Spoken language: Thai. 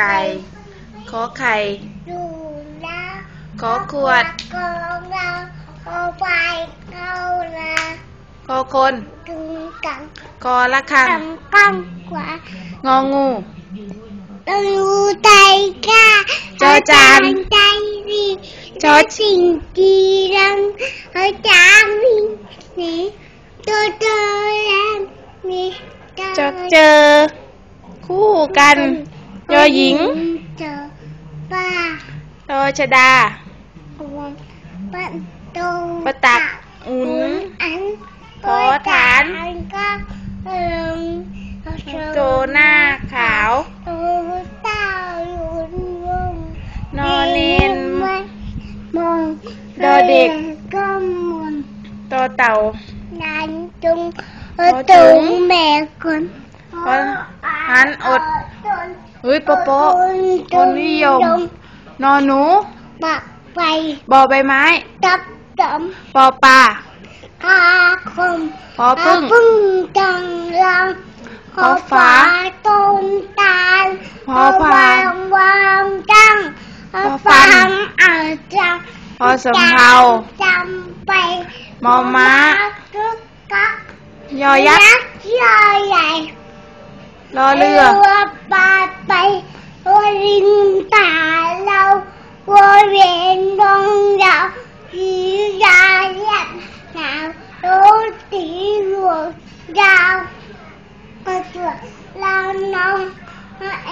ไก่ขอไข่ดูแลขอขวดกองเราเอาไปเข้าละขอคนถึงกังกอละคังทำกังกว่างองูเรารู้ใจค่ะจอจานใจดีจอสิ่งดีรังเอาจางนี่นี่ตัวเจอแล้วนี่จดเจอ คู่กัน ยอหญิงเจอป้าตอชดาวันปันตูปะตักอุ่นอันขอฐานก็เอิมโจหน้าขาวโตเต้าอยู่วงนอเนนมองดอเด็กก็มนตอเต่านันจุงขอถุงแม่คนขอหันอด เฮ้ยโปโปะคนนิยม นอหนูปักไปบอใบไม้ตับดปอปลาำอาคมพอพึ่งพึ่งจังลังขอฝาต้นตาลพอพานวางวางจังพอฟันอาจังพอสำเภาจำไปมอม้าคึกกักยอยักษ์ษ์ยอใหญ่รอเรือปาด งดาวก็ตัวเราน้องไ